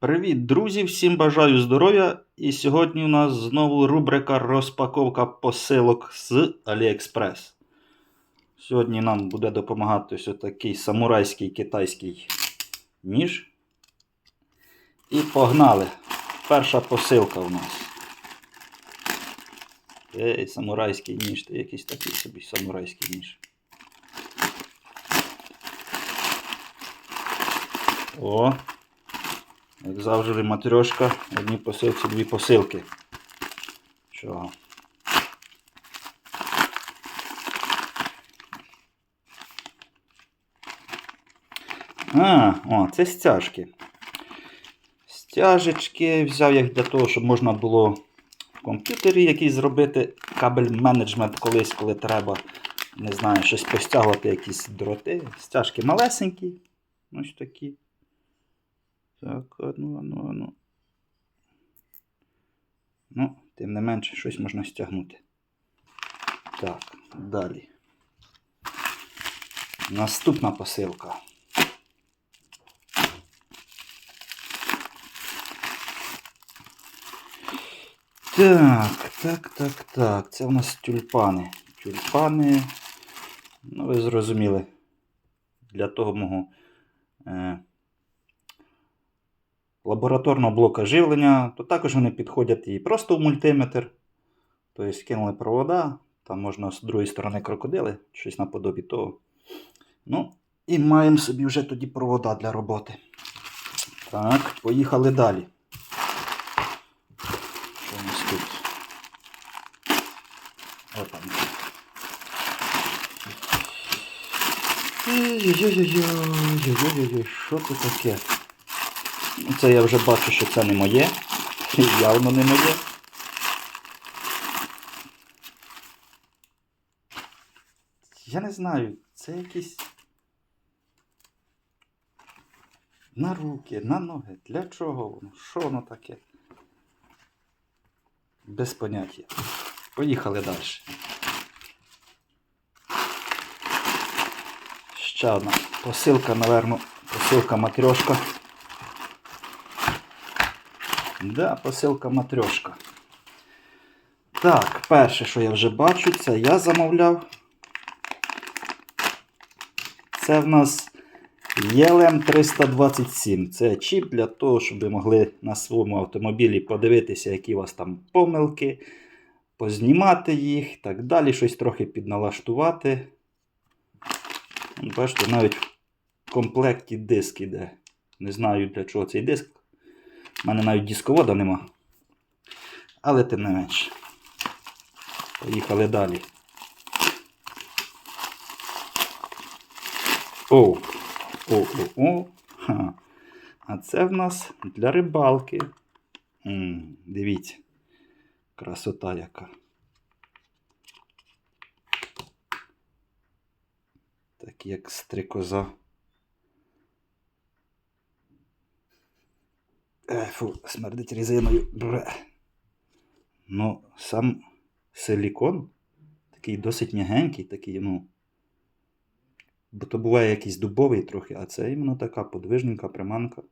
Привіт, друзі! Всім бажаю здоров'я! І сьогодні у нас знову рубрика розпаковка посилок з AliExpress. Сьогодні нам буде допомагати ось такий самурайський китайський ніж. І погнали! Перша посилка у нас. Ей, самурайський ніж, це якийсь такий собі самурайський ніж. О! Як завжди, матрьошка, в одній посилці дві посилки. Чого? А, о, це стяжки. Стяжечки взяв їх для того, щоб можна було в комп'ютері якийсь зробити кабель менеджмент колись, коли треба, не знаю, щось постягувати, якісь дроти. Стяжки малесенькі. Ось такі. Так, ну, ну, ну. Ну, тим не менше, щось можна стягнути. Так, далі. Наступна посилка. Так, так, так, так. Це у нас тюльпани. Тюльпани. Ну, ви зрозуміли. Для того мого. Е, лабораторного блока живлення, то також вони підходять і просто в мультиметр. Тобто скинули провода, там можна з другої сторони крокодили, щось наподобі того. Ну, і маємо собі вже тоді провода для роботи. Так, поїхали далі. Що у нас тут? Опа. Що це таке? Це я вже бачу, що це не моє. Явно не моє. Я не знаю, це якісь. На руки, на ноги. Для чого воно? Що воно таке? Без поняття. Поїхали далі. Ще одна посилка, напевно, посилка матрьошка. Да, посилка матрьошка. Так, перше, що я вже бачу, це я замовляв. Це в нас ELM 327. Це чіп для того, щоб ви могли на своєму автомобілі подивитися, які у вас там помилки, познімати їх і так далі, щось трохи підналаштувати. Бачите, навіть в комплекті диск іде. Не знаю для чого цей диск. У мене навіть дисковода нема. Але тим не менше. Поїхали далі. О! О-о-о. А це в нас для рибалки. М, дивіться. Красота яка. Так як стрикоза. Фу, смердить резиною. Бре. Ну, сам силікон такий досить м'ягенький, такий, ну. Бо то буває якийсь дубовий трохи, а це іменно така подвижненька приманка.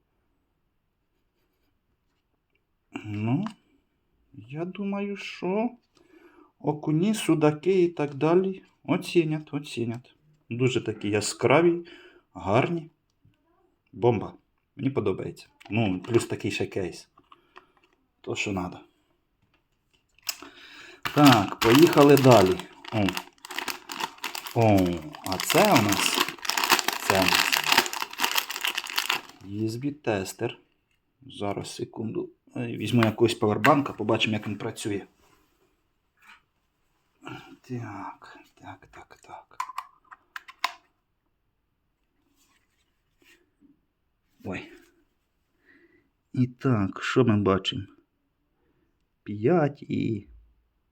Ну, я думаю, що окуні, судаки і так далі оцінять, оцінять. Дуже такі яскраві, гарні. Бомба. Мені подобається. Ну, плюс такий ще кейс. То, що треба. Так, поїхали далі. О. О, а це у нас. Це у нас. USB-тестер. Зараз секунду. Візьму якогось павербанка, побачимо, як він працює. Так, так, так, так. Ой. І так, що ми бачимо? 5 і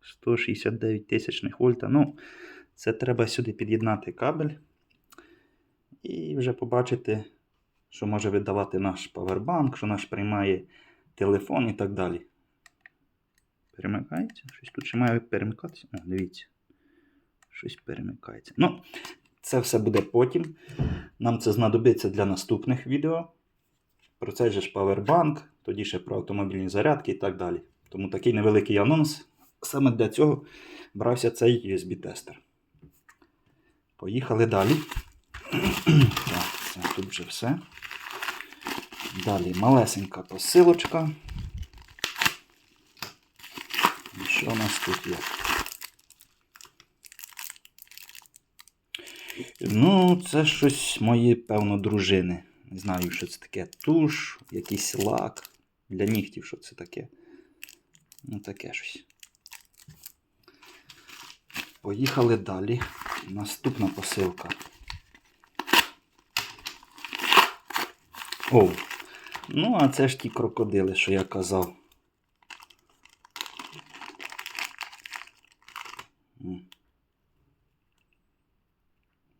169 тисячних вольта. Ну, це треба сюди під'єднати кабель. І вже побачити, що може видавати наш павербанк, що наш приймає телефон і так далі. Перемикається? Щось тут ще має перемикатися. О, дивіться. Щось перемикається. Ну, це все буде потім. Нам це знадобиться для наступних відео. Про цей же ж павербанк, тоді ще про автомобільні зарядки і так далі. Тому такий невеликий анонс. Саме для цього брався цей USB-тестер. Поїхали далі. так, це тут вже все. Далі малесенька посилочка. І що у нас тут є? Ну, це щось мої, певно, дружини. Не знаю, що це таке. Туш, якийсь лак. Для нігтів, що це таке. Ну, таке щось. Поїхали далі. Наступна посилка. О, ну, а це ж ті крокодили, що я казав.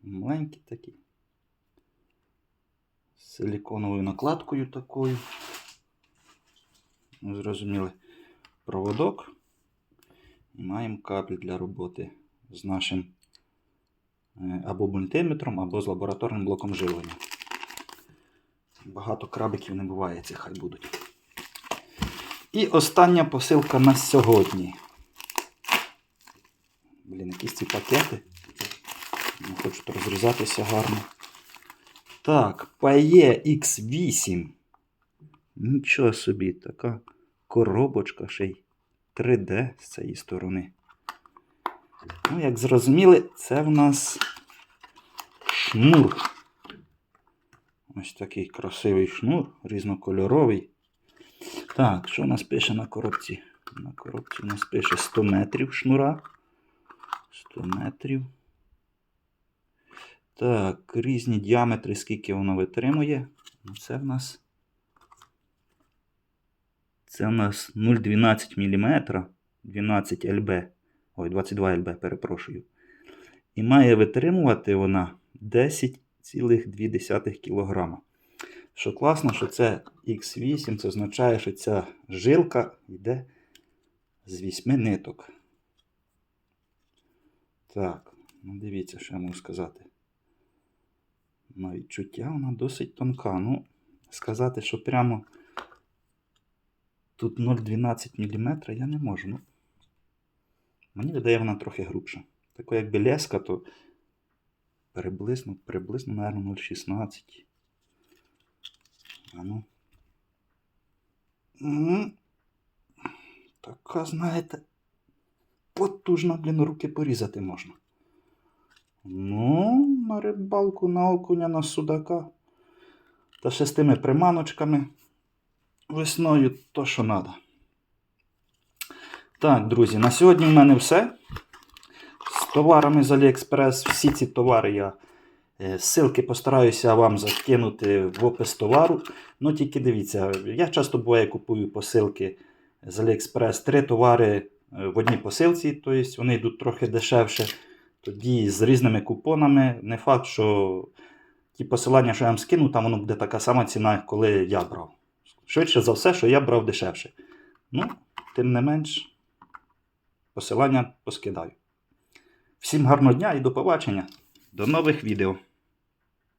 Маленькі такі. Силіконовою накладкою такою. Ну, зрозуміли. Проводок. І маємо кабель для роботи з нашим е, або мультиметром, або з лабораторним блоком живлення. Багато крабиків не буває, ці хай будуть. І остання посилка на сьогодні. Блін, якісь ці пакети. Не хочуть розрізатися гарно. Так, PAE X8. Нічого собі, така коробочка ще й 3D з цієї сторони. Ну, як зрозуміли, це в нас шнур. Ось такий красивий шнур, різнокольоровий. Так, що у нас пише на коробці? На коробці у нас пише 100 метрів шнура. 100 метрів. Так, різні діаметри, скільки воно витримує. Ну, Це в нас. Це в нас 0,12 мм, 12 ЛБ. Ой, 22 ЛБ, перепрошую. І має витримувати вона 10,2 кг. Що класно, що це X8, це означає, що ця жилка йде з 8 ниток. Так, ну дивіться, що я можу сказати. На відчуття вона досить тонка. Ну, сказати, що прямо тут 0,12 мм я не можу. Ну, мені видає вона трохи грубша. Тако якби леска, то приблизно, приблизно, мабуть, 0,16. А ну. Така, знаєте, потужна, блін, руки порізати можна. Ну, на рибалку, на окуня, на судака. Та ще з тими приманочками весною то, що треба. Так, друзі, на сьогодні в мене все. З товарами з AliExpress. Всі ці товари я. е, Ссылки постараюся вам закинути в опис товару. Ну тільки дивіться, я часто буває купую посилки з AliExpress. Три товари е, в одній посилці, тобто вони йдуть трохи дешевше. Тоді з різними купонами. Не факт, що ті посилання, що я вам скину, там воно буде така сама ціна, як коли я брав. Швидше за все, що я брав дешевше. Ну, тим не менш, посилання поскидаю. Всім гарного дня і до побачення. До нових відео.